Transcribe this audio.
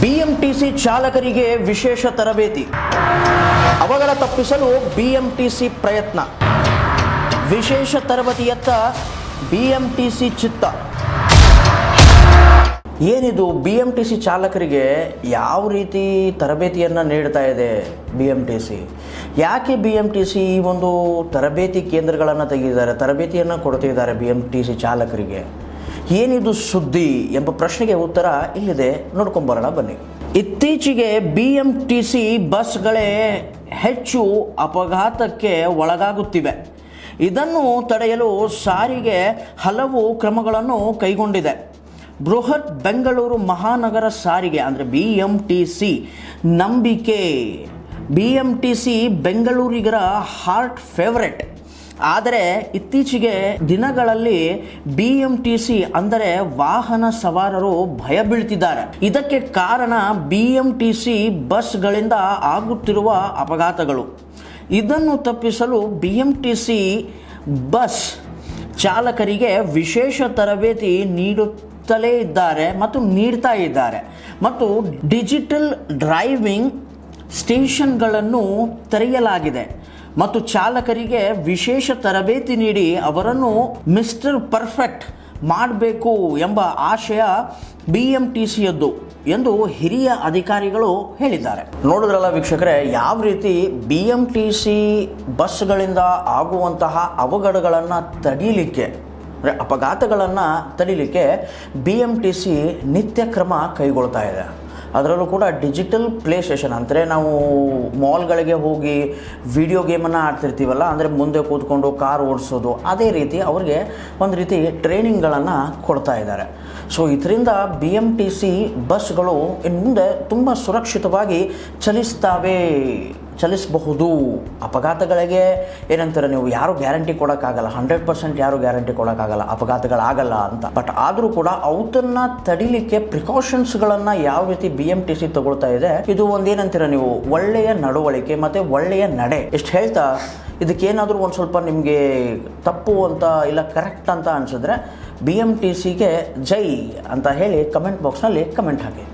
BMTC ಚಾಲಕರಿಗೆ ವಿಶೇಷ ತರಬೇತಿ. ಅವಘಡ ತಪ್ಪಿಸಲು ಬಿಎಂಟಿಸಿ ಪ್ರಯತ್ನ. ವಿಶೇಷ ತರಬೇತಿಯತ್ತ ಬಿಎಂಟಿಸಿ ಚಿತ್ತ. ಏನಿದು ಬಿ ಎಂ ಟಿ ಸಿ ಚಾಲಕರಿಗೆ ಯಾವ ರೀತಿ ತರಬೇತಿಯನ್ನು ನೀಡ್ತಾ ಇದೆ ಬಿ ಎಂ ಟಿ ಸಿ ಯಾಕೆ ಬಿ ಎಂ ಟಿ ಸಿ ಈ ಒಂದು ತರಬೇತಿ ಕೇಂದ್ರಗಳನ್ನು ತೆಗೆದಿದ್ದಾರೆ, ತರಬೇತಿಯನ್ನು ಕೊಡ್ತಿದ್ದಾರೆ ಬಿ ಎಂ ಟಿ ಸಿ ಚಾಲಕರಿಗೆ? ಏನಿದು ಸುದ್ದಿ ಎಂಬ ಪ್ರಶ್ನೆಗೆ ಉತ್ತರ ಇಲ್ಲಿದೆ. ನೋಡ್ಕೊಂಬರೋಣ ಬನ್ನಿ. ಇತ್ತೀಚೆಗೆ ಬಿ ಎಂ ಟಿ ಸಿ ಬಸ್ಗಳೇ ಹೆಚ್ಚು ಅಪಘಾತಕ್ಕೆ ಒಳಗಾಗುತ್ತಿವೆ. ಇದನ್ನು ತಡೆಯಲು ಸಾರಿಗೆ ಹಲವು ಕ್ರಮಗಳನ್ನು ಕೈಗೊಂಡಿದೆ. ಬೃಹತ್ ಬೆಂಗಳೂರು ಮಹಾನಗರ ಸಾರಿಗೆ, ಅಂದರೆ ಬಿ ಎಂ ಟಿ ಸಿ ನಂಬಿಕೆ. ಬಿ ಎಂ ಟಿ ಸಿ ಬೆಂಗಳೂರಿಗರ ಹಾರ್ಟ್ ಫೇವ್ರೆಟ್ ಆದರೆ ಇತ್ತೀಚೆಗೆ ದಿನಗಳಲ್ಲಿ ಬಿ ಎಂ ಟಿ ಸಿ ಅಂದರೆ ವಾಹನ ಸವಾರರು ಭಯ ಬೀಳ್ತಿದ್ದಾರೆ. ಇದಕ್ಕೆ ಕಾರಣ ಬಿ ಎಂ ಟಿ ಸಿ ಬಸ್ಗಳಿಂದ ಆಗುತ್ತಿರುವ ಅಪಘಾತಗಳು. ಇದನ್ನು ತಪ್ಪಿಸಲು B M T C bus ಚಾಲಕರಿಗೆ ವಿಶೇಷ ತರಬೇತಿ ನೀಡುತ್ತಲೇ ಇದ್ದಾರೆ ಮತ್ತು ನೀಡ್ತಾ ಇದ್ದಾರೆ. ಮತ್ತು ಡಿಜಿಟಲ್ ಡ್ರೈವಿಂಗ್ ಸ್ಟೇಷನ್ಗಳನ್ನು ತೆರೆಯಲಾಗಿದೆ ಮತ್ತು ಚಾಲಕರಿಗೆ ವಿಶೇಷ ತರಬೇತಿ ನೀಡಿ ಅವರನ್ನು ಮಿಸ್ಟರ್ ಪರ್ಫೆಕ್ಟ್ ಮಾಡಬೇಕು ಎಂಬ ಆಶಯ ಬಿ ಎಂ ಟಿ ಸಿಯದ್ದು ಎಂದು ಹಿರಿಯ ಅಧಿಕಾರಿಗಳು ಹೇಳಿದ್ದಾರೆ. ನೋಡಿದ್ರಲ್ಲ ವೀಕ್ಷಕರೇ, ಯಾವ ರೀತಿ ಬಿ ಎಂ ಟಿ ಸಿ ಬಸ್ಗಳಿಂದ ಆಗುವಂತಹ ಅವಘಡಗಳನ್ನು ತಡೀಲಿಕ್ಕೆ, ಅಂದರೆ ಅಪಘಾತಗಳನ್ನು ತಡೀಲಿಕ್ಕೆ ಬಿ ಎಂ ಟಿ ಸಿ ನಿತ್ಯ ಕ್ರಮ ಕೈಗೊಳ್ತಾ ಇದೆ. ಅದರಲ್ಲೂ ಕೂಡ ಡಿಜಿಟಲ್ ಪ್ಲೇ ಸ್ಟೇಷನ್ ಅಂದರೆ ನಾವು ಮಾಲ್ಗಳಿಗೆ ಹೋಗಿ ವಿಡಿಯೋ ಗೇಮನ್ನು ಆಡ್ತಿರ್ತೀವಲ್ಲ, ಅಂದರೆ ಮುಂದೆ ಕೂತ್ಕೊಂಡು ಕಾರ್ ಓಡಿಸೋದು, ಅದೇ ರೀತಿ ಅವ್ರಿಗೆ ಒಂದು ರೀತಿ ಟ್ರೈನಿಂಗ್ಗಳನ್ನು ಕೊಡ್ತಾ ಇದ್ದಾರೆ. ಸೊ ಇದರಿಂದ ಬಿ ಎಂ ಟಿ ಸಿ ಬಸ್ಗಳು ಇನ್ನು ಮುಂದೆ ತುಂಬ ಸುರಕ್ಷಿತವಾಗಿ ಚಲಿಸ್ತಾವೆ. ಚಲಿಸಬಹುದು. ಅಪಘಾತಗಳಿಗೆ ಏನಂತಾರೆ ನೀವು ಯಾರು ಗ್ಯಾರಂಟಿ ಕೊಡೋಕ್ಕಾಗಲ್ಲ, ಹಂಡ್ರೆಡ್ ಪರ್ಸೆಂಟ್ ಯಾರು ಗ್ಯಾರಂಟಿ ಕೊಡೋಕ್ಕಾಗಲ್ಲ, ಅಪಘಾತಗಳಾಗಲ್ಲ ಅಂತ. ಬಟ್ ಆದರೂ ಕೂಡ ಅವತನ್ನ ತಡಿಲಿಕ್ಕೆ ಪ್ರಿಕಾಷನ್ಸ್ಗಳನ್ನು ಯಾವ ರೀತಿ ಬಿ ಎಂ ಟಿ ಸಿ ತಗೊಳ್ತಾ ಇದೆ, ಇದು ಒಂದೇನಂತೀರ ನೀವು, ಒಳ್ಳೆಯ ನಡವಳಿಕೆ ಮತ್ತು ಒಳ್ಳೆಯ ನಡೆ. ಎಷ್ಟು ಹೇಳ್ತಾ, ಇದಕ್ಕೇನಾದರೂ ಒಂದು ಸ್ವಲ್ಪ ನಿಮಗೆ ತಪ್ಪು ಅಂತ ಇಲ್ಲ ಕರೆಕ್ಟ್ ಅಂತ ಅನಿಸಿದ್ರೆ ಬಿ ಎಂ ಟಿ ಸಿಗೆ ಜೈ ಅಂತ ಹೇಳಿ ಕಮೆಂಟ್ ಬಾಕ್ಸ್ನಲ್ಲಿ ಕಮೆಂಟ್ ಹಾಕಿ.